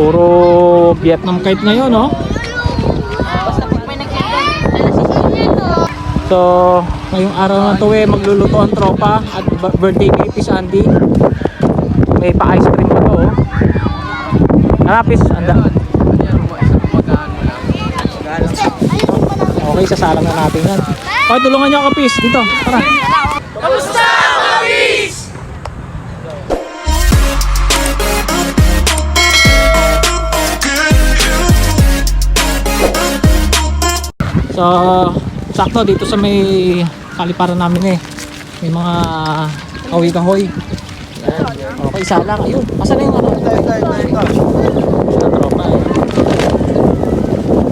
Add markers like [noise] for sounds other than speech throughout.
Puro Vietnam kite ngayon, no? Basta pag may So, ngayong araw na to eh, magluluto ang tropa at birthday ni Pis Andy. May pa-ice cream pa to, oh. Tara, Pis, anda. Okay, sasalang na natin yan. Okay, tulungan niyo ako, Pis. Dito, tara. So, sakto dito sa may kaliparan namin eh. May mga kahoy-kahoy. Okay, isa lang. Ayun, masa na yung ano? Ito, ito, ito, ito. Tropa eh.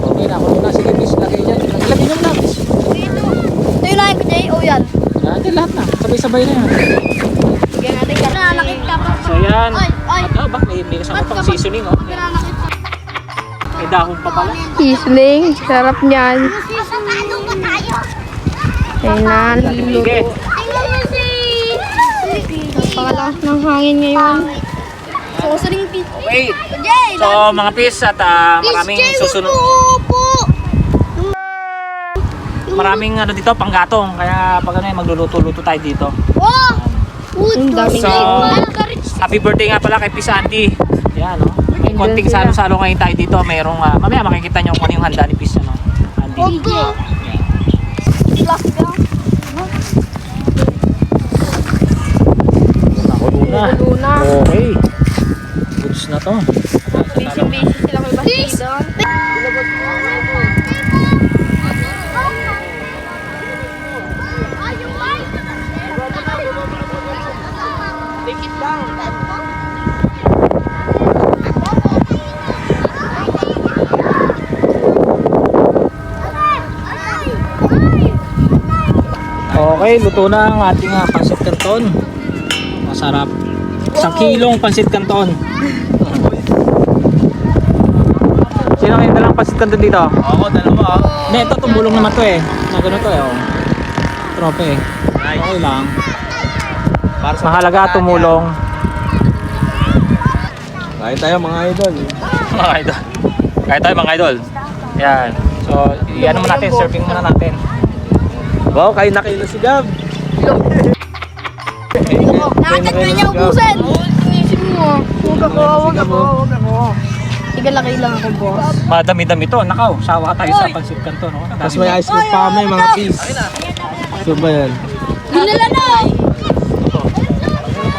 Okay na, ako na. Sige, miss, lagay dyan. Lagay nyo na, miss. Ito yung ko, Jay. O yan. Yan, yan, lahat na. Sabay-sabay na yan. Sige natin ka. Nanakit ka pa. So, yan. Ay, ay. At, oh, bak, may, may kasama pang seasoning, oh. Nanakit ka. May dahon pa pala. Isling, sarap niyan. Pa tayo. Si... Napakalakas ng hangin ngayon. Susuling pizza. Wait. Jay! So, mga pis at ah, maraming susunod. Maraming ano dito, panggatong. Kaya pag ano, eh, magluluto-luto tayo dito. Oh! So. Happy birthday nga pala kay Pisanti. Yan, no? May konting salo-salo ngayon tayo dito. Merong, ah, mamaya makikita nyo kung ano yung handa ni Pis, ano? Andy. Plastic lang. Nakulo na. Okay. Goods na to. Busy-busy sila kay Bastidon. Take it down. Okay, luto na ang ating uh, pansit canton. Masarap. Isang kilong pansit canton. Sino kayo dalang pansit canton dito? Ako, dalawa ah. Hindi, ito tumulong naman to eh. Na to eh. Oh. Trope eh. Nice. Okay lang. Para sa Mahalaga tumulong. Kain tayo mga idol. mga idol. Kaya tayo mga idol. Yan. So, yan naman natin. Serving muna natin. Wow, kain na kayo na si Gab. [laughs] Nakachat ka niya ubusan! Isip mo, huwag ako, huwag ako, huwag ako. Igalaki lang ako, boss. Madami-dami to. Nakaw, sawa tayo sa pansit kanto. No? Tapos may ice cream pa kami mga pis. So ba yan? Dinala na!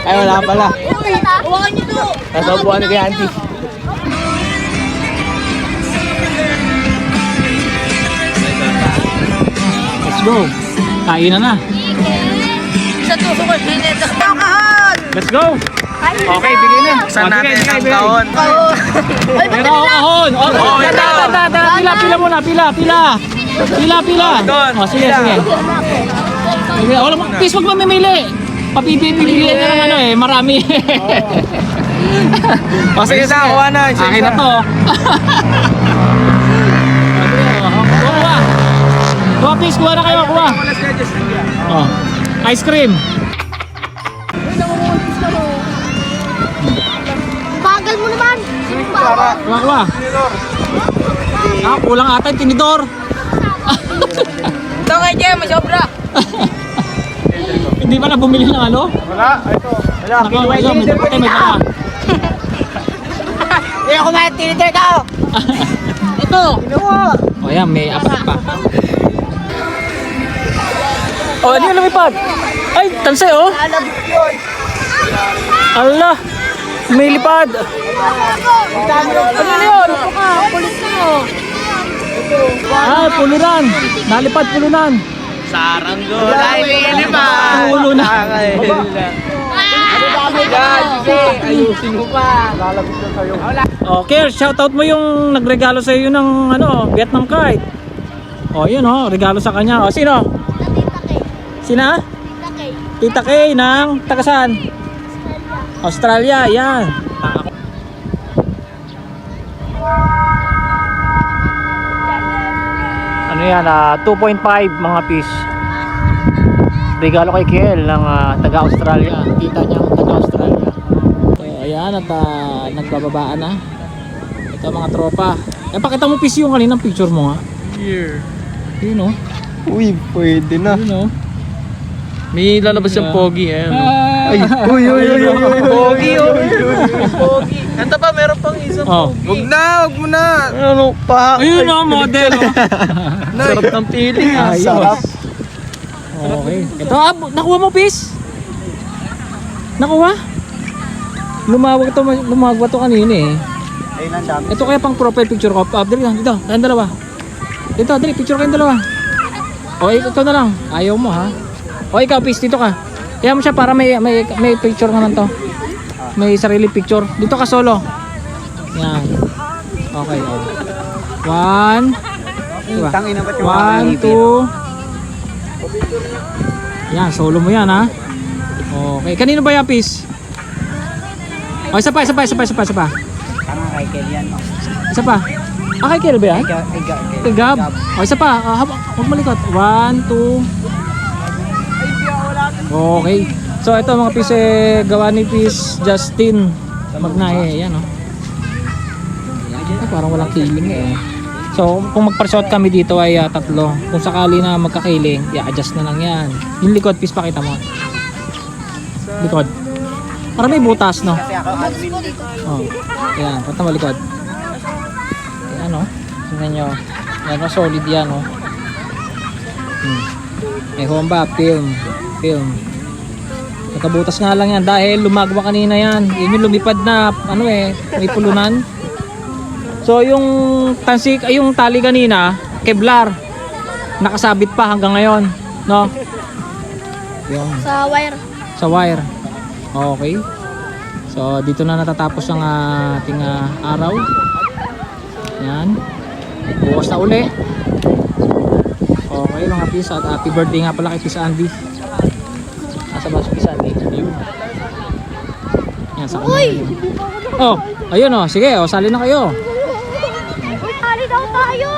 Ay, wala pala. Huwakan niyo to! Nasa upuan ni kay auntie. Let's go. Kain na na. Sa tuso ko, sineta. Kakahal! Let's go. Okay, bigay na. Buksan Oh, natin ang taon. Ay, Pero oh, kahon. Oh, oh, da, kahon. da, da, pila, pila muna, pila, pila. Pila, pila. Doon, Oh, sige, pila. sige. Sige, wala mo, please wag mamimili. Papipili na ng ano eh, marami. [laughs] oh, Sige na, kuha na. Akin na to. [laughs] Kuha, kuha. Kuha, please, kuha na kayo, kuha. Oh, ice cream. Mo naman! Kuha, kuha. Ah, kulang ata yung tinidor. Ito nga, may sobra! Hindi ba na bumili ng ano? Wala, ito. Wala, ayun, may dapate, may dala. Hindi ako may tinitir ka! Ito! O yan, may apat pa. Oh, ano yung lumipad? Ay, tansay oh. Allah, may lipad. Ano yun? Kulit mo! Ah, pulunan. Nalipad pulunan. Saranggolay ni lima. Pulo na. Ayusin mo pa. Lalabit na sa'yo. Okay, shoutout mo yung nagregalo sa iyo ng ano, Vietnam card. Oh, yun oh, regalo sa kanya. Oh, sino? Sina? Tita Kay ng tagasan. Australia, yan. Ah. Ano yan, ah, 2.5 mga piece. Regalo kay Kiel ng ah, taga-Australia. Tita niya taga-Australia. So, ayan, at ah, nagbababaan na. Ito mga tropa. Eh, pakita mo PC yung kaninang picture mo nga. Here. Yun oh. Uy, pwede na. Yun oh. May lalabas yung pogi, eh. Ay, Uy, uy, uy, uy, uy. Pogi, oh. Pogi. Ito pa, meron pang isang Oh. pogi. Wag na, wag mo na. Ano pa? Ayun oh, model oh. [laughs] Sarap ng feeling, ah. Ayos. Okay. Ito, ah, nakuha mo, Pis? Nakuha? Lumawag to, lumawag to kanina eh. Ayun ang dami. Ito kaya pang profile picture ko. Ah, dali lang, dito, tayong dalawa. Dito, dali, picture kayong dalawa. O, ikaw na lang. Ayaw mo ha. O, ikaw, Pis, dito ka. Kaya mo siya para may, may, may picture naman to. May sarili picture. Dito ka solo. Yan. Okay, oh. One. Diba? Yung One, two. Yan, solo mo yan ha. Okay, kanino ba yan, Pis? O, isa pa, isa pa, isa pa, isa pa, isa pa. Kay. Isa pa. Ah, kay Kiel ba yan? Kay Gab. O, isa pa. Hab- huwag malikot. One, two. Okay. So, ito mga pis eh, gawa ni Pis Justin Magnaye. Yan, oh. Ay, parang walang kiling eh. So, kung magpa-shot kami dito ay ah, tatlo. Kung sakali na magkakiling, i-adjust na lang yan. Yung likod, Pis, pakita mo. Likod. Para may butas, no? Oh. Ayan, punta malikod. Ayan oh. Tingnan nyo. Ayan oh, solid yan oh. Hmm. May homba, film. Film. Nakabutas nga lang yan dahil lumagwa kanina yan. Yun yung lumipad na ano eh, may pulunan. So yung tansik, ay yung tali kanina, Kevlar. Nakasabit pa hanggang ngayon, no? Yun Sa wire. sa wire. Okay. So dito na natatapos ang ah, ating ah, araw. Yan. Bukas na uli. Okay mga pis at happy birthday nga pala kay Pis Andy. Sa kanya. yun. Oh, ayun oh. Sige, oh, sali na kayo. Sali daw tayo!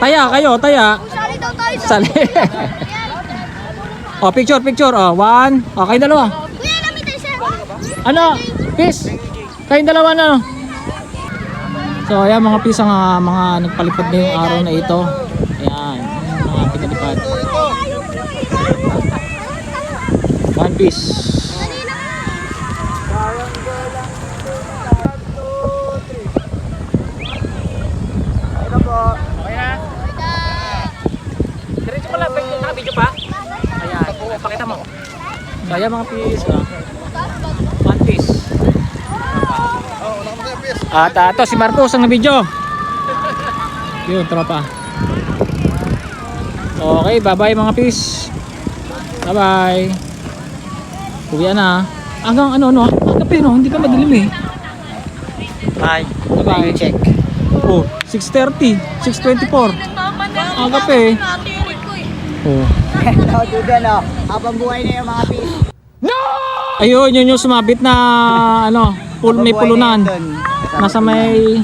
Taya kayo, taya. Sali daw tayo! Sali. [laughs] oh, picture, picture. Oh, one. Oh, kayong dalawa. Kuya, namin tayo! Ano? Peace! Kayong dalawa na. no? So, ayan mga peace ang ah, mga nagpalipad na yung araw na ito. Ayan, mga pinalipad. One piece. Diretso ko lang, naka-video pa? Ayan, pakita mo. So, ayan mga piece. ah. One piece. At uh, ito si Marcos ang video. Yun, tropa. Okay, bye-bye mga peace. Bye-bye. Uwi na. Hanggang ano, no? Agape, no? Hindi ka madilim eh. Bye. Bye-bye. Check. Oh, 6.30. 6.24. Agape. Oh. [laughs] No, duda no. Habang buhay na yung mga pis. Ayun, yun yung sumabit na ano, pul may pulunan. Nasa may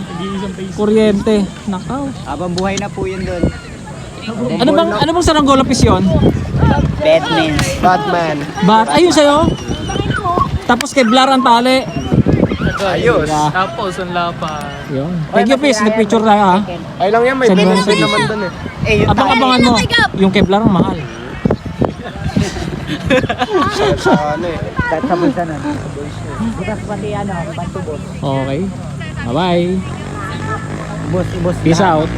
kuryente. Nakaw. Habang buhay na po yun doon. Ano bang ano bang saranggola pis yun? Batman. Batman. Bat, ayun sa'yo. Tapos kay Blar ang tali. Ayos. Diba? Tapos, ang lapa. Yun. Thank you, Pis. Nag-picture tayo, ha? Ay lang yan, may Send benefit naman doon eh. Eh, yung Abang-abangan mo. Yung Kevlar ang mahal. [laughs] sa ano eh. Kahit sa bulsa nun. Bukas pati ano, pantubos. Okay. Bye-bye. Bus, bus. Peace out.